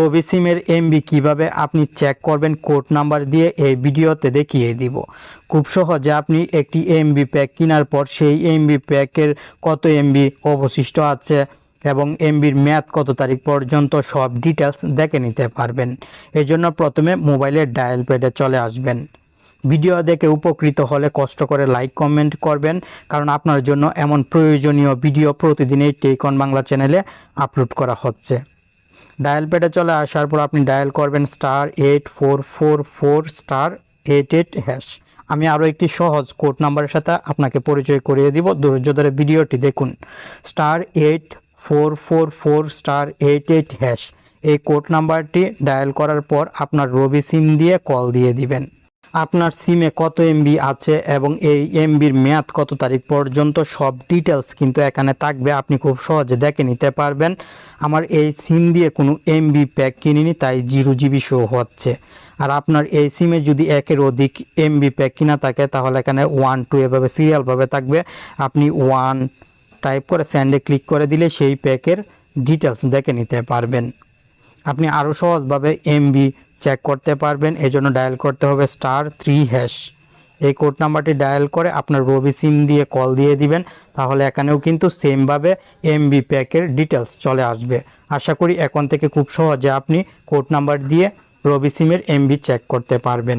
রবি সিমের এমবি কীভাবে আপনি চেক করবেন কোড নাম্বার দিয়ে এই ভিডিওতে দেখিয়ে দিব। খুব সহজে আপনি একটি এমবি প্যাক কেনার পর সেই এমবি প্যাকের কত এমবি অবশিষ্ট আছে এবং এমবির মেয়াদ কত তারিখ পর্যন্ত সব ডিটেলস দেখে নিতে পারবেন। এই জন্য প্রথমে মোবাইলের ডায়াল প্যাডে চলে আসবেন। ভিডিও দেখে উপকৃত হলে কষ্ট করে লাইক কমেন্ট করবেন কারণ আপনার জন্য এমন প্রয়োজনীয় ভিডিও প্রতিদিনই টেকন বাংলা চ্যানেলে আপলোড করা হচ্ছে। ডায়াল প্যাডে চলে আসার পর আপনি ডায়াল করবেন star eight four four four star eight eight hash. আমি আরও একটি সহজ কোড নাম্বারের সাথে আপনাকে পরিচয় করিয়ে দিব। ধৈর্য ধরে ভিডিওটি দেখুন। Star eight four four four star eight eight hash. এই কোড নাম্বারটি ডায়াল করার পর আপনার রবি সিম দিয়ে কল দিয়ে দিবেন। আপনার সিমে কত এমবি আছে এবং এই এমবির মেয়াদ কত তারিখ পর্যন্ত, সব ডিটেলস কিন্তু এখানে থাকবে। আপনি খুব সহজে দেখে নিতে পারবেন। আমার এই সিম দিয়ে কোনো এমবি প্যাক কিনিনি, তাই জিরো জিবি শো হচ্ছে। আর আপনার এই সিমে যদি একের অধিক এমবি প্যাক কিনা থাকে, তাহলে এখানে ওয়ান টু এভাবে সিরিয়ালভাবে থাকবে। আপনি ওয়ান টাইপ করে স্যান্ডে ক্লিক করে দিলে সেই প্যাকের ডিটেলস দেখে নিতে পারবেন। আপনি আরও সহজভাবে এমবি চেক করতে পারবেন। এজন্য ডায়াল করতে হবে স্টার থ্রি হ্যাশ এই কোড নাম্বারটি ডায়াল করে আপনার রবি সিম দিয়ে কল দিয়ে দিবেন। তাহলে এখানেও কিন্তু সেমভাবে এমবি প্যাকের ডিটেলস চলে আসবে। আশা করি এখন থেকে খুব সহজে আপনি কোড নাম্বার দিয়ে রবি সিমের এমবি চেক করতে পারবেন।